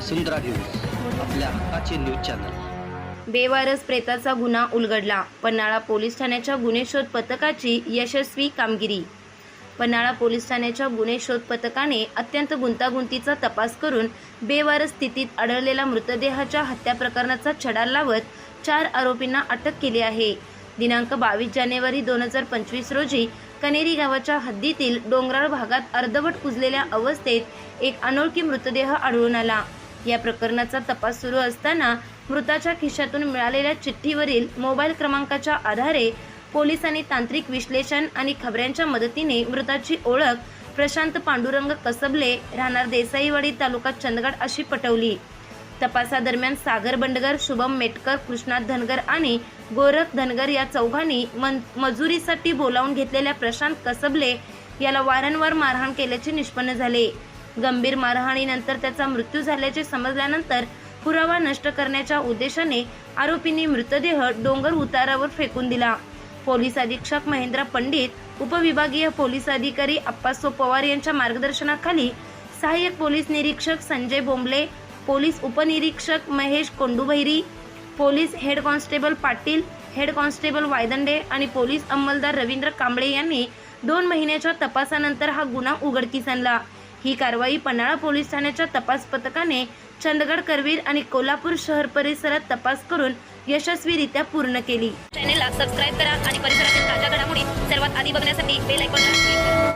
वसुंधरा news आपल्या हक्काचे news channel. बेवारस प्रेताचा गुन्हा उलगडला. पन्हाळा पोलीस ठाण्याच्या गुन्हे शोध पथकाची यशस्वी कामगिरी. पन्हाळा पोलीस ठाण्याच्या गुन्हे शोध पथकाने अत्यंत गुंतागुंतीचा तपास करून बेवारस स्थितीत आढळलेल्या मृतदेहाच्या हत्या प्रकरणाचा छडा लावत चार आरोपींना अटक केली आहे. दिनांक बावीस जानेवारी दोन हजार पंचवीस रोजी कनेरी गावाच्या हद्दीतील डोंगराळ भागात अर्धवट कुजलेल्या अवस्थेत एक अनोळखी मृतदेह आढळून आला. या प्रकरणाचा तपास सुरू असताना मृताच्या खिशातून मिळालेल्या चिठ्ठीवरील मोबाईल क्रमांकाच्या आधारे पोलिसांनी तांत्रिक विश्लेषण आणि खबऱ्यांच्या मदतीने मृताची ओळख प्रशांत पांडुरंग कसबले राहणार देसाईवाडी तालुका चंदगड अशी पटवली. तपासादरम्यान सागर बंडगर शुभम मेटकर कृष्णात धनगर आणि गोरख धनगर या चौघांनी मन मजुरीसाठी बोलावून घेतलेल्या प्रशांत कसबले याला वारंवार मारहाण केल्याचे निष्पन्न झाले. गंभीर मारहाणीनंतर त्याचा मृत्यू झाल्याचे समजल्यानंतर पुरावा नष्ट करण्याच्या उद्देशाने आरोपींनी मृतदेह डोंगर उतारावर फेकून दिला. पोलीस अधीक्षक महेंद्र पंडित उपविभागीय पोलीस अधिकारी अप्पासो पवार यांच्या मार्गदर्शनाखाली सहाय्यक पोलीस निरीक्षक संजय बोंबले पोलीस उपनिरीक्षक Mahesh Kondubairi police head constable Patil head constable Waydande आणि पोलीस अंमलदार रवींद्र कांबळे यांनी दोन महिन्याच्या तपासानंतर हा गुन्हा उघडकीस आणला. ही कारवाई पन्हाळा पोलीस ठाण्याच्या तपास पथकाने चंदगड करवीर आणि कोल्हापूर शहर परिसरात तपास करून यशस्वीरित्या पूर्ण केली. चॅनेलला सबस्क्राईब करा आणि परिसरातील ताज्या घडामोडी सर्वात आधी बघण्यासाठी बेल आयकॉनला